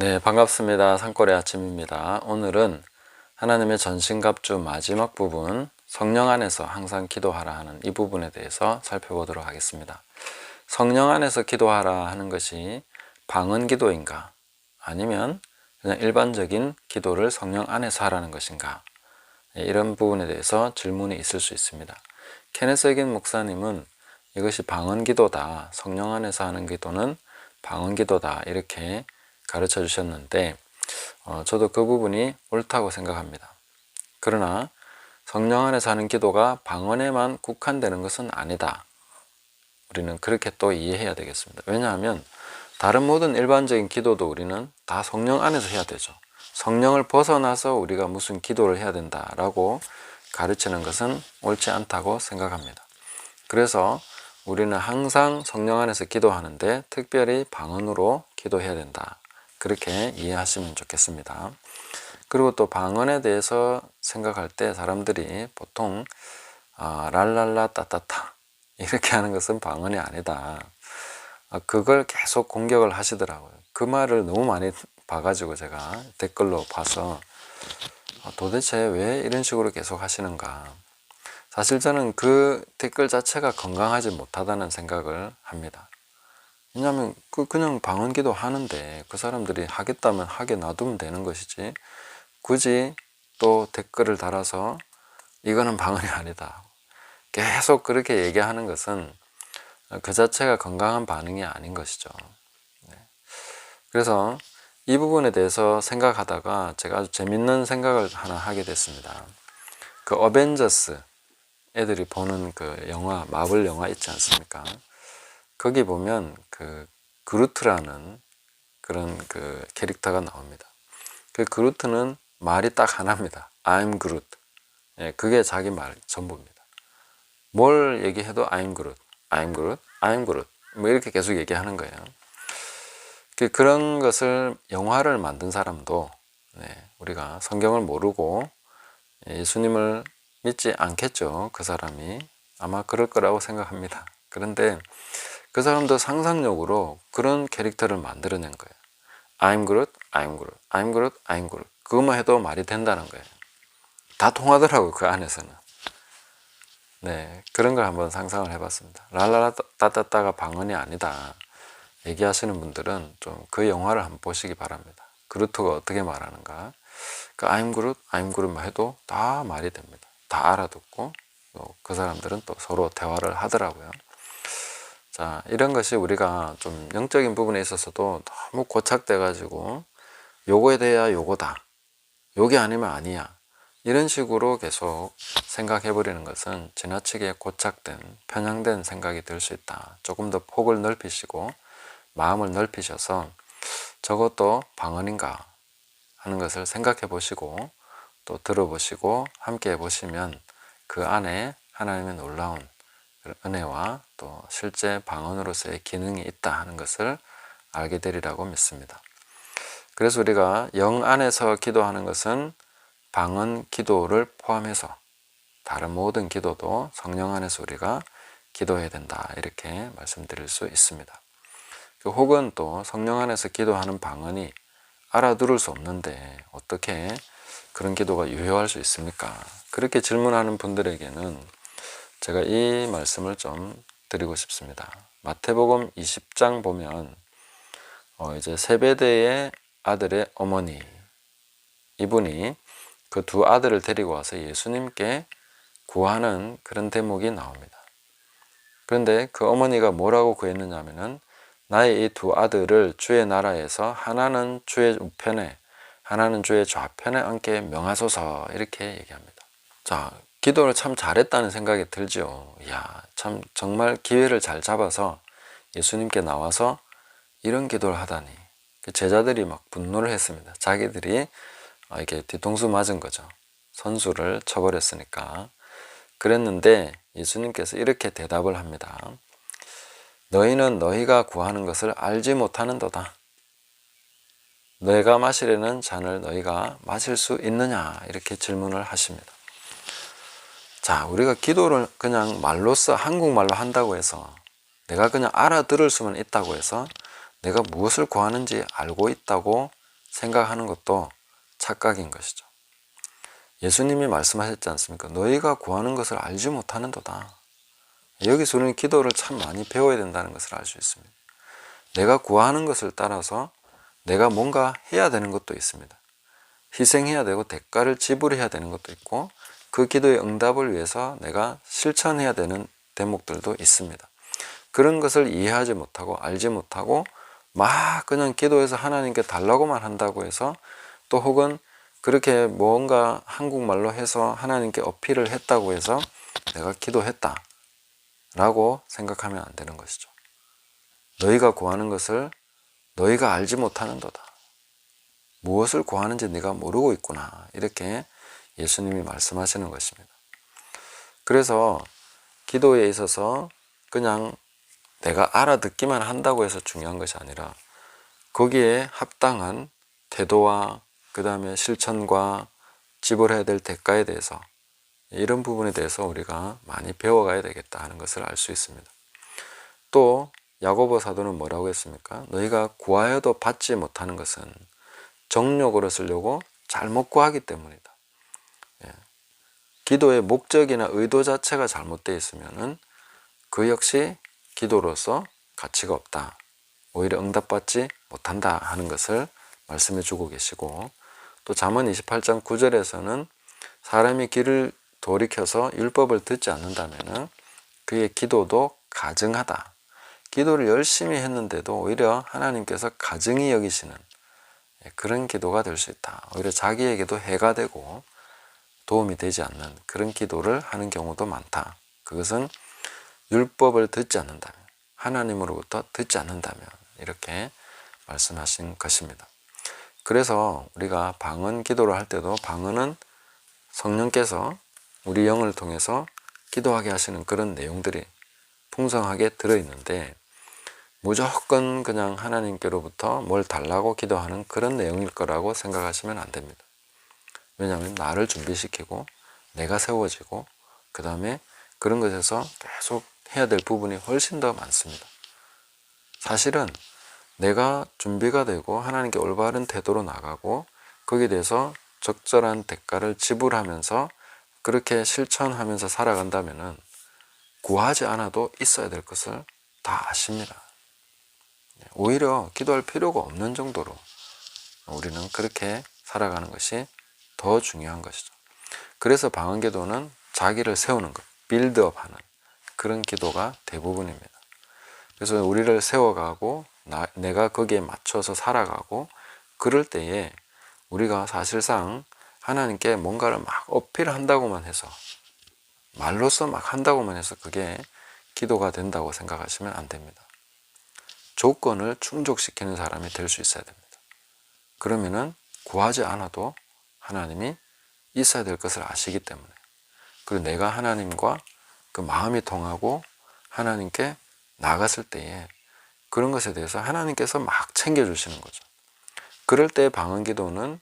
네, 반갑습니다. 산골의 아침입니다. 오늘은 하나님의 전신갑주 마지막 부분, 성령 안에서 항상 기도하라 하는 이 부분에 대해서 살펴보도록 하겠습니다. 성령 안에서 기도하라 하는 것이 방언 기도인가? 아니면 그냥 일반적인 기도를 성령 안에서 하라는 것인가? 네, 이런 부분에 대해서 질문이 있을 수 있습니다. 케네스 에긴 목사님은 이것이 방언 기도다. 성령 안에서 하는 기도는 방언 기도다. 이렇게 가르쳐 주셨는데 어, 저도 그 부분이 옳다고 생각합니다. 그러나 성령 안에서 하는 기도가 방언에만 국한되는 것은 아니다. 우리는 그렇게 또 이해해야 되겠습니다. 왜냐하면 다른 모든 일반적인 기도도 우리는 다 성령 안에서 해야 되죠. 성령을 벗어나서 우리가 무슨 기도를 해야 된다라고 가르치는 것은 옳지 않다고 생각합니다. 그래서 우리는 항상 성령 안에서 기도하는데 특별히 방언으로 기도해야 된다. 그렇게 이해하시면 좋겠습니다. 그리고 또 방언에 대해서 생각할 때 사람들이 보통 아, 랄랄라 따따타 이렇게 하는 것은 방언이 아니다. 아, 그걸 계속 공격을 하시더라고요. 그 말을 너무 많이 봐가지고 제가 댓글로 봐서 아, 도대체 왜 이런 식으로 계속 하시는가. 사실 저는 그 댓글 자체가 건강하지 못하다는 생각을 합니다. 왜냐하면 그 그냥 방언기도 하는데 그 사람들이 하겠다면 하게 놔두면 되는 것이지 굳이 또 댓글을 달아서 이거는 방언이 아니다. 계속 그렇게 얘기하는 것은 그 자체가 건강한 반응이 아닌 것이죠. 네. 그래서 이 부분에 대해서 생각하다가 제가 아주 재밌는 생각을 하나 하게 됐습니다. 그 어벤져스 애들이 보는 그 영화 마블 영화 있지 않습니까? 거기 보면 그 그루트라는 그런 그 캐릭터가 나옵니다. 그 그루트는 말이 딱 하나입니다. I'm Groot. 예, 그게 자기 말 전부입니다. 뭘 얘기해도 I'm Groot, I'm Groot, I'm Groot. 뭐 이렇게 계속 얘기하는 거예요. 그 그런 것을 영화를 만든 사람도 네, 우리가 성경을 모르고 예수님을 믿지 않겠죠. 그 사람이 아마 그럴 거라고 생각합니다. 그런데 그 사람도 상상력으로 그런 캐릭터를 만들어낸 거예요. I'm Groot, I'm Groot, I'm Groot, I'm Groot. 그것만 해도 말이 된다는 거예요. 다 통하더라고요, 그 안에서는. 네, 그런 걸 한번 상상을 해봤습니다. 랄라라 따따따가 방언이 아니다. 얘기하시는 분들은 좀 그 영화를 한번 보시기 바랍니다. 그루트가 어떻게 말하는가. 그 I'm Groot, I'm Groot만 해도 다 말이 됩니다. 다 알아듣고 그 사람들은 또 서로 대화를 하더라고요. 자, 이런 것이 우리가 좀 영적인 부분에 있어서도 너무 고착돼 가지고 요거에 대해야 요거다. 요게 아니면 아니야. 이런 식으로 계속 생각해 버리는 것은 지나치게 고착된 편향된 생각이 들 수 있다. 조금 더 폭을 넓히시고 마음을 넓히셔서 저것도 방언인가 하는 것을 생각해 보시고 또 들어보시고 함께 해 보시면 그 안에 하나님의 놀라운 은혜와 또 실제 방언으로서의 기능이 있다 하는 것을 알게 되리라고 믿습니다. 그래서 우리가 영 안에서 기도하는 것은 방언 기도를 포함해서 다른 모든 기도도 성령 안에서 우리가 기도해야 된다 이렇게 말씀드릴 수 있습니다. 그 혹은 또 성령 안에서 기도하는 방언이 알아들을 수 없는데 어떻게 그런 기도가 유효할 수 있습니까? 그렇게 질문하는 분들에게는 제가 이 말씀을 좀 드리고 싶습니다. 마태복음 20장 보면 어 이제 세베대의 아들의 어머니 이분이 그 두 아들을 데리고 와서 예수님께 구하는 그런 대목이 나옵니다. 그런데 그 어머니가 뭐라고 구했느냐 하면은 나의 이 두 아들을 주의 나라에서 하나는 주의 우편에 하나는 주의 좌편에 앉게 명하소서 이렇게 얘기합니다. 자, 기도를 참 잘했다는 생각이 들죠. 야, 참 정말 기회를 잘 잡아서 예수님께 나와서 이런 기도를 하다니. 그 제자들이 막 분노를 했습니다. 자기들이 이렇게 뒤통수 맞은 거죠. 선수를 쳐버렸으니까. 그랬는데 예수님께서 이렇게 대답을 합니다. 너희는 너희가 구하는 것을 알지 못하는도다. 너희가 마시려는 잔을 너희가 마실 수 있느냐? 이렇게 질문을 하십니다. 자, 우리가 기도를 그냥 말로써 한국말로 한다고 해서 내가 그냥 알아들을 수만 있다고 해서 내가 무엇을 구하는지 알고 있다고 생각하는 것도 착각인 것이죠. 예수님이 말씀하셨지 않습니까? 너희가 구하는 것을 알지 못하는도다. 여기서 우리는 기도를 참 많이 배워야 된다는 것을 알 수 있습니다. 내가 구하는 것을 따라서 내가 뭔가 해야 되는 것도 있습니다. 희생해야 되고 대가를 지불해야 되는 것도 있고 그 기도의 응답을 위해서 내가 실천해야 되는 대목들도 있습니다. 그런 것을 이해하지 못하고 알지 못하고 막 그냥 기도해서 하나님께 달라고만 한다고 해서 또 혹은 그렇게 뭔가 한국말로 해서 하나님께 어필을 했다고 해서 내가 기도했다 라고 생각하면 안 되는 것이죠. 너희가 구하는 것을 너희가 알지 못하는도다. 무엇을 구하는지 네가 모르고 있구나. 이렇게 예수님이 말씀하시는 것입니다. 그래서 기도에 있어서 그냥 내가 알아듣기만 한다고 해서 중요한 것이 아니라 거기에 합당한 태도와 그 다음에 실천과 지불해야 될 대가에 대해서 이런 부분에 대해서 우리가 많이 배워가야 되겠다 하는 것을 알 수 있습니다. 또 야고보 사도는 뭐라고 했습니까? 너희가 구하여도 받지 못하는 것은 정욕으로 쓰려고 잘못 구하기 때문이다. 예. 기도의 목적이나 의도 자체가 잘못되어 있으면은 그 역시 기도로서 가치가 없다. 오히려 응답받지 못한다 하는 것을 말씀해 주고 계시고 또 잠언 28장 9절에서는 사람이 길을 돌이켜서 율법을 듣지 않는다면은 그의 기도도 가증하다. 기도를 열심히 했는데도 오히려 하나님께서 가증히 여기시는 그런 기도가 될 수 있다. 오히려 자기에게도 해가 되고 도움이 되지 않는 그런 기도를 하는 경우도 많다. 그것은 율법을 듣지 않는다면, 하나님으로부터 듣지 않는다면, 이렇게 말씀하신 것입니다. 그래서 우리가 방언 기도를 할 때도 방언은 성령께서 우리 영을 통해서 기도하게 하시는 그런 내용들이 풍성하게 들어있는데 무조건 그냥 하나님께로부터 뭘 달라고 기도하는 그런 내용일 거라고 생각하시면 안 됩니다. 왜냐하면 나를 준비시키고 내가 세워지고 그 다음에 그런 것에서 계속 해야 될 부분이 훨씬 더 많습니다. 사실은 내가 준비가 되고 하나님께 올바른 태도로 나가고 거기에 대해서 적절한 대가를 지불하면서 그렇게 실천하면서 살아간다면 구하지 않아도 있어야 될 것을 다 아십니다. 오히려 기도할 필요가 없는 정도로 우리는 그렇게 살아가는 것이 더 중요한 것이죠. 그래서 방언 기도는 자기를 세우는 것, 빌드업 하는 그런 기도가 대부분입니다. 그래서 우리를 세워가고 나, 내가 거기에 맞춰서 살아가고 그럴 때에 우리가 사실상 하나님께 뭔가를 막 어필한다고만 해서 말로써 막 한다고만 해서 그게 기도가 된다고 생각하시면 안 됩니다. 조건을 충족시키는 사람이 될 수 있어야 됩니다. 그러면은 구하지 않아도 하나님이 있어야 될 것을 아시기 때문에 그리고 내가 하나님과 그 마음이 통하고 하나님께 나갔을 때에 그런 것에 대해서 하나님께서 막 챙겨주시는 거죠. 그럴 때 방언 기도는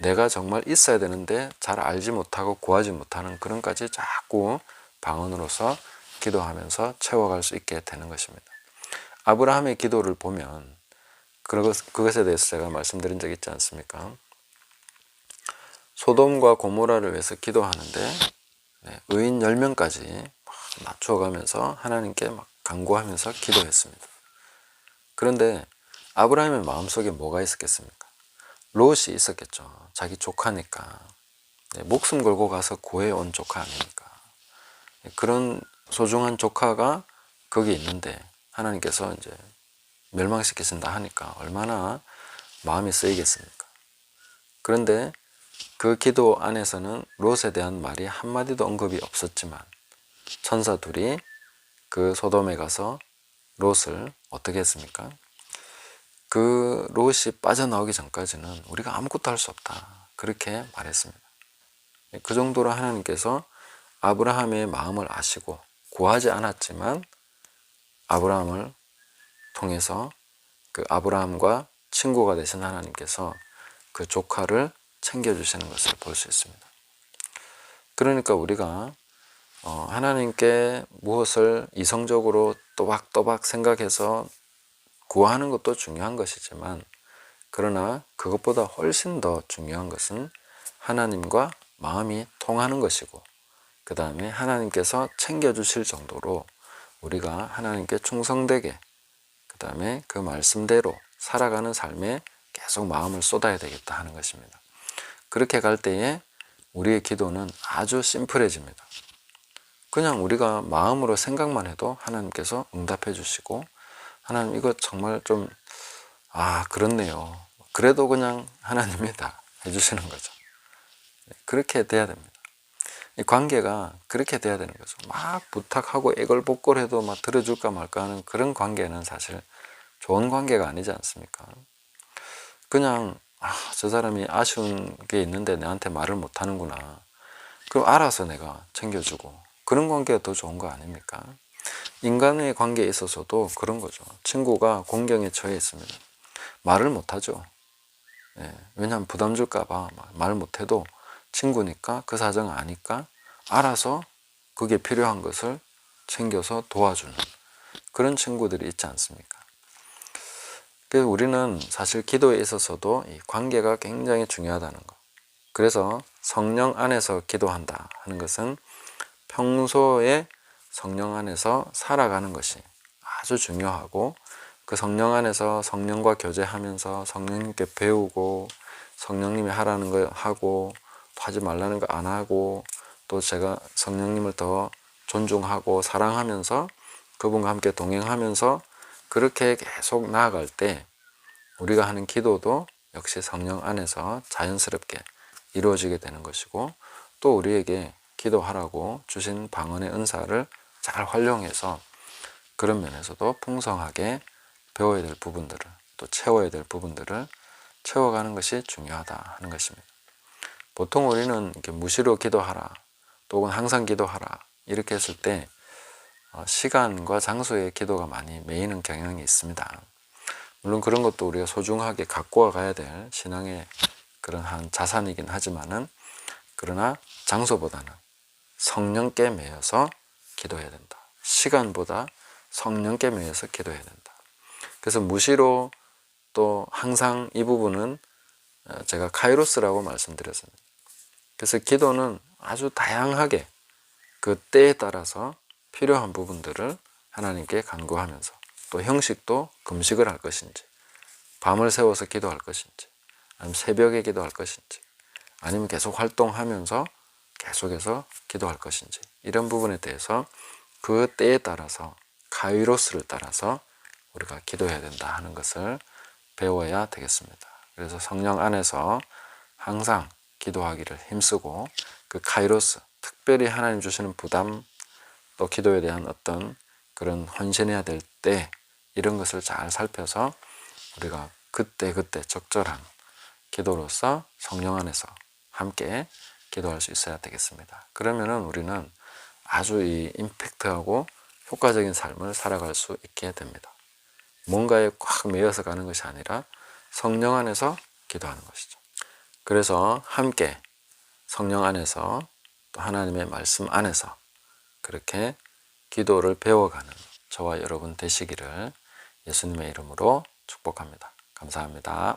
내가 정말 있어야 되는데 잘 알지 못하고 구하지 못하는 그런까지 자꾸 방언으로서 기도하면서 채워갈 수 있게 되는 것입니다. 아브라함의 기도를 보면 그것, 그것에 대해서 제가 말씀드린 적 있지 않습니까? 소돔과 고모라를 위해서 기도하는데 네, 의인 10명까지 낮춰가면서 하나님께 막 간구하면서 기도했습니다. 그런데 아브라함의 마음속에 뭐가 있었겠습니까? 롯이 있었겠죠. 자기 조카니까. 네, 목숨 걸고 가서 구해온 조카 아닙니까? 네, 그런 소중한 조카가 거기 있는데 하나님께서 이제 멸망시키신다 하니까 얼마나 마음이 쓰이겠습니까? 그런데 그 기도 안에서는 롯에 대한 말이 한마디도 언급이 없었지만 천사 둘이 그 소돔에 가서 롯을 어떻게 했습니까? 그 롯이 빠져나오기 전까지는 우리가 아무것도 할 수 없다. 그렇게 말했습니다. 그 정도로 하나님께서 아브라함의 마음을 아시고 구하지 않았지만 아브라함을 통해서 그 아브라함과 친구가 되신 하나님께서 그 조카를 챙겨주시는 것을 볼 수 있습니다. 그러니까 우리가 어, 하나님께 무엇을 이성적으로 또박또박 생각해서 구하는 것도 중요한 것이지만 그러나 그것보다 훨씬 더 중요한 것은 하나님과 마음이 통하는 것이고 그 다음에 하나님께서 챙겨주실 정도로 우리가 하나님께 충성되게 그 다음에 그 말씀대로 살아가는 삶에 계속 마음을 쏟아야 되겠다 하는 것입니다. 그렇게 갈 때에 우리의 기도는 아주 심플해집니다. 그냥 우리가 마음으로 생각만 해도 하나님께서 응답해 주시고 하나님 이거 정말 좀 아 그렇네요. 그래도 그냥 하나님이 다 해주시는 거죠. 그렇게 돼야 됩니다. 이 관계가 그렇게 돼야 되는 거죠. 막 부탁하고 애걸복걸해도 막 들어줄까 말까 하는 그런 관계는 사실 좋은 관계가 아니지 않습니까? 그냥 아, 저 사람이 아쉬운 게 있는데 내한테 말을 못 하는구나. 그럼 알아서 내가 챙겨주고 그런 관계가 더 좋은 거 아닙니까? 인간의 관계에 있어서도 그런 거죠. 친구가 공경에 처해 있습니다. 말을 못 하죠. 예, 왜냐하면 부담 줄까 봐 말 못해도 친구니까 그 사정 아니까 알아서 그게 필요한 것을 챙겨서 도와주는 그런 친구들이 있지 않습니까? 그래서 우리는 사실 기도에 있어서도 이 관계가 굉장히 중요하다는 것. 그래서 성령 안에서 기도한다 하는 것은 평소에 성령 안에서 살아가는 것이 아주 중요하고 그 성령 안에서 성령과 교제하면서 성령님께 배우고 성령님이 하라는 거 하고 또 하지 말라는 거 안 하고 또 제가 성령님을 더 존중하고 사랑하면서 그분과 함께 동행하면서 그렇게 계속 나아갈 때 우리가 하는 기도도 역시 성령 안에서 자연스럽게 이루어지게 되는 것이고 또 우리에게 기도하라고 주신 방언의 은사를 잘 활용해서 그런 면에서도 풍성하게 배워야 될 부분들을 또 채워야 될 부분들을 채워가는 것이 중요하다 하는 것입니다. 보통 우리는 이렇게 무시로 기도하라 또는 항상 기도하라 이렇게 했을 때 어, 시간과 장소의 기도가 많이 메이는 경향이 있습니다. 물론 그런 것도 우리가 소중하게 갖고 가야 될 신앙의 그런 한 자산이긴 하지만은 그러나 장소보다는 성령께 매여서 기도해야 된다. 시간보다 성령께 매여서 기도해야 된다. 그래서 무시로 또 항상 이 부분은 어, 제가 카이로스라고 말씀드렸습니다. 그래서 기도는 아주 다양하게 그 때에 따라서 필요한 부분들을 하나님께 간구하면서 또 형식도 금식을 할 것인지 밤을 새워서 기도할 것인지 아니면 새벽에 기도할 것인지 아니면 계속 활동하면서 계속해서 기도할 것인지 이런 부분에 대해서 그 때에 따라서 카이로스를 따라서 우리가 기도해야 된다 하는 것을 배워야 되겠습니다. 그래서 성령 안에서 항상 기도하기를 힘쓰고 그 카이로스 특별히 하나님 주시는 부담 또 기도에 대한 어떤 그런 헌신해야 될 때 이런 것을 잘 살펴서 우리가 그때 그때 적절한 기도로서 성령 안에서 함께 기도할 수 있어야 되겠습니다. 그러면은 우리는 아주 이 임팩트하고 효과적인 삶을 살아갈 수 있게 됩니다. 뭔가에 꽉 매여서 가는 것이 아니라 성령 안에서 기도하는 것이죠. 그래서 함께 성령 안에서 또 하나님의 말씀 안에서 그렇게 기도를 배워가는 저와 여러분 되시기를 예수님의 이름으로 축복합니다. 감사합니다.